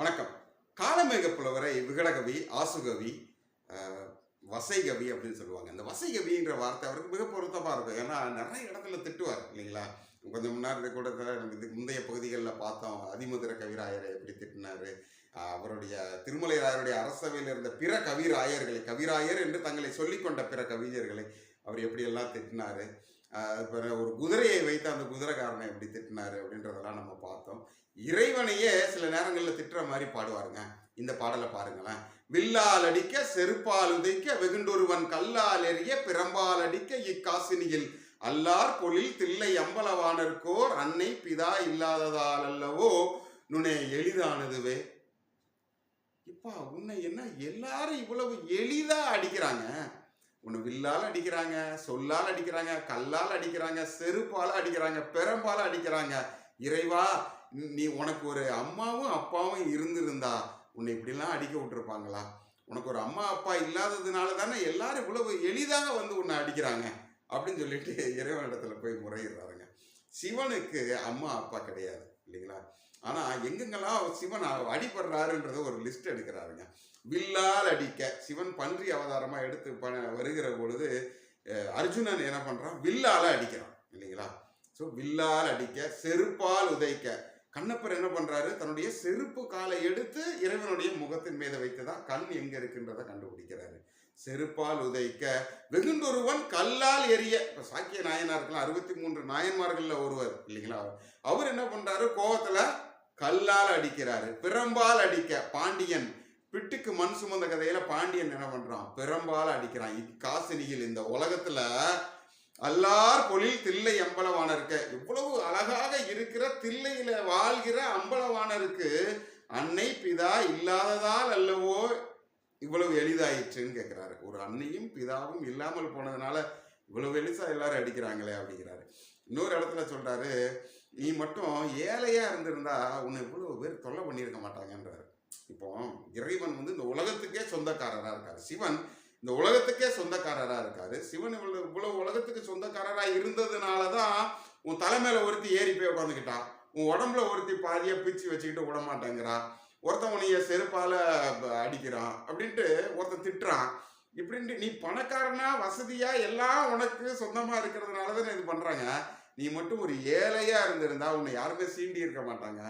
வணக்கம். காலமேக புலவரை விகடகவி ஆசுகவி வசைகவி அப்படின்னு சொல்லுவாங்க. இந்த வசைகவின்ற வார்த்தை அவருக்கு மிக பொருத்தமாக இருக்கும். ஏன்னா நிறைய இடத்துல திட்டுவார் இல்லைங்களா? கொஞ்சம் முன்னாடி கூட நம்ம இதுக்கு முந்தைய பகுதிகளில் பார்த்தோம். அதிமுதிர கவிராயரை எப்படி திட்டினார். அவருடைய திருமலைராயருடைய அரசவையில் இருந்த பிற கவிராயர்களை கவிராயர் என்று தங்களை சொல்லிக்கொண்ட பிற கவிஞர்களை அவர் எப்படியெல்லாம் திட்டினார். அஹ், ஒரு குதிரையை வைத்து அந்த குதிரைக்காரனை எப்படி திட்டினாரு அப்படின்றதெல்லாம் நம்ம பார்த்தோம். இறைவனையே சில நேரங்களில் திட்டுற மாதிரி பாடுவாருங்க. இந்த பாடலை பாருங்களேன். வில்லால் அடிக்க செருப்பால் உதைக்க வெகுண்டொருவன் கல்லால் எறிய பிறம்பால் அடிக்க இக்காசினியில். அல்லார் பொழில் தில்லை அம்பலவானர்க்கோர் அன்னை பிதா இல்லாததால் அல்லவோ நுனே எளிதானதுவே. இப்பா உன்னை என்ன எல்லாரும் இவ்வளவு எளிதா அடிக்கிறாங்க? உன்னை வில்லால் அடிக்கிறாங்க சொல்லால் அடிக்கிறாங்க கல்லால் அடிக்கிறாங்க செருப்பால் அடிக்கிறாங்க பெரம்பால் அடிக்கிறாங்க. இறைவா நீ உனக்கு ஒரு அம்மாவும் அப்பாவும் இருந்திருந்தா உன்னை இப்படிலாம் அடிக்க விட்டுருப்பாங்களா? உனக்கு ஒரு அம்மா அப்பா இல்லாததுனால தானே எல்லாரும் இவ்வளவு எளிதாக வந்து உன்னை அடிக்கிறாங்க? அப்படின்னு சொல்லிட்டு இறைவனிடத்துல போய் முறையிடுறாருங்க. சிவனுக்கு அம்மா அப்பா கிடையாது இல்லைங்களா? ஆனால் எங்கெங்கெல்லாம் சிவன் அடிபடுறாருன்றத ஒரு லிஸ்ட் எடுக்கிறாருங்க. வில்லால் அடிக்க சிவன் பன்றி அவதாரமாக எடுத்து ப- வருகிற பொழுது அர்ஜுனன் என்ன பண்ணுறான் வில்லால் அடிக்கிறான் இல்லைங்களா? ஸோ வில்லால் அடிக்க செருப்பால் உதைக்க. கண்ணப்பர் என்ன பண்ணுறாரு தன்னுடைய செருப்பு காலை எடுத்து இறைவனுடைய முகத்தின் மீது வைத்துதான் கண் எங்கே இருக்குன்றத கண்டுபிடிக்கிறாரு. செருப்பால் உதைக்க வெகுண்டொருவன் கல்லால் எரிய இப்போ சாக்கிய நாயனாருக்கெல்லாம் அறுபத்தி மூன்று நாயன்மார்களில் ஒருவர் இல்லைங்களா? அவர் என்ன பண்ணுறாரு கோவத்தில் கல்லால் அடிக்கிறாரு. பிறம்பால் அடிக்க பாண்டியன் பிட்டுக்கு மண் சுமந்த கதையில பாண்டியன் என்ன பண்றான்? பிறம்பால் அடிக்கிறான். காசினியில் இந்த உலகத்துல அல்லார் பொழில் தில்லை அம்பலவானருக்கு. இவ்வளவு அழகாக இருக்கிற தில்லையில வாழ்கிற அம்பலவானருக்கு அன்னை பிதா இல்லாததால் அல்லவோ இவ்வளவு எளிதாயிற்றுன்னு கேட்கிறாரு ஒரு அன்னையும் பிதாவும் இல்லாமல் போனதுனால இவ்வளவு எளிசா எல்லாரும் அடிக்கிறாங்களே அப்படிங்கிறாரு. இன்னொரு இடத்துல சொல்றாரு நீ மட்டும் ஏழையாக இருந்திருந்தா உன்னை இவ்வளோ பேர் தொல்லை பண்ணியிருக்க மாட்டாங்கன்றார். இப்போ இறைவன் வந்து இந்த உலகத்துக்கே சொந்தக்காரராக இருக்கார். சிவன் இந்த உலகத்துக்கே சொந்தக்காரராக இருக்கார். சிவன் இவ்வளோ இவ்வளவு உலகத்துக்கு சொந்தக்காரராக இருந்ததுனால தான் உன் தலைமையில் ஒருத்தி ஏறி போய் உட்காந்துக்கிட்டான் உன் உடம்புல ஒருத்தி பாதியாக பிச்சு வச்சுக்கிட்டு விட மாட்டேங்கிறா ஒருத்தன் உனைய செருப்பால் அடிக்கிறான். அப்படின்ட்டு ஒருத்தன் திட்டுறான். இப்படின்ட்டு நீ பணக்காரனா வசதியா எல்லாம் உனக்கு சொந்தமா இருக்கிறதுனால தான் இது பண்றாங்க. நீ மட்டும் ஒரு ஏழையா இருந்திருந்தா உன்னை யாருமே சீண்டி இருக்க மாட்டாங்க.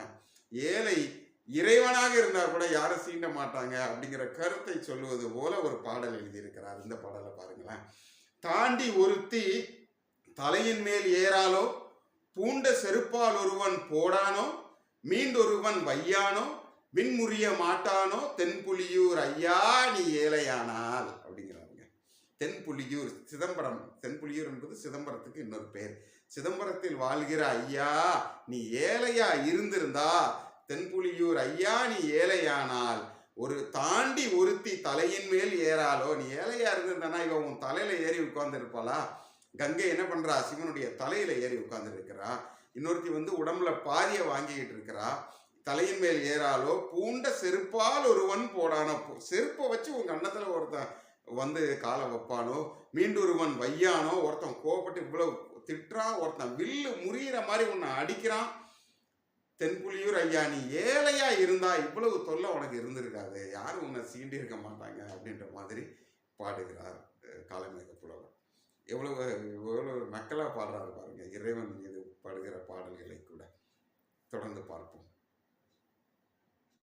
ஏழை இறைவனாக இருந்தா கூட யாரும் சீண்ட மாட்டாங்க அப்படிங்கிற கருத்தை சொல்லுவது போல ஒரு பாடல் எழுதியிருக்கிறார். இந்த பாடலை பாருங்களேன். தாண்டி ஒருத்தி தலையின் மேல் ஏறாலோ பூண்ட செருப்பால் ஒருவன் போடானோ மீண்டொருவன் வையானோ மின்முறிய மாட்டானோ தென்புலியூர் ஐயா நீ ஏழையானால்? அப்படிங்கிறாங்க தென்புலியூர் சிதம்பரம். தென்புலியூர் என்பது சிதம்பரத்துக்கு இன்னொரு பேர். சிதம்பரத்தில் வாழ்கிற ஐயா நீ ஏழையா இருந்திருந்தா தென்புலியூர் ஐயா நீ ஏழையானால் ஒரு தாண்டி ஒருத்தி தலையின் மேல் ஏறாலோ நீ ஏழையா இருந்திருந்தனா இவன் உன் தலையில ஏறி உட்கார்ந்து இருப்பாளா கங்கை என்ன பண்றா? சிவனுடைய தலையில ஏறி உட்கார்ந்து இருக்கிறா இன்னொருத்தி வந்து உடம்புல பாதியை வாங்கிக்கிட்டு இருக்கிறா. தலையின் மேல் ஏறாலோ பூண்ட செருப்பால் ஒருவன் போடானோ செருப்பை வச்சு உன் அன்னத்துல ஒருத்தன் வந்து காலை வைப்பானோ மீண்டொருவன் வையானோ ஒருத்தன் கோவப்பட்டு இவ்வளவு திட்டுறான் ஒருத்தன் வில்லு முறியிற மாதிரி உன்னை அடிக்கிறான். தென்புலியூர் ஐயா நீ ஏழையா இருந்தா இவ்வளவு தொல்லை உனக்கு இருந்திருக்காது. யாரும் உன்னை சீண்டி இருக்க மாட்டாங்க அப்படின்ற மாதிரி பாடுகிறார் காலமேக புலவர். எவ்வளவு எவ்வளவு மக்களாக பாடுறாரு பாருங்க. இறைவன் மீது பாடுகிற பாடல்களை கூட தொடர்ந்து பார்ப்போம்.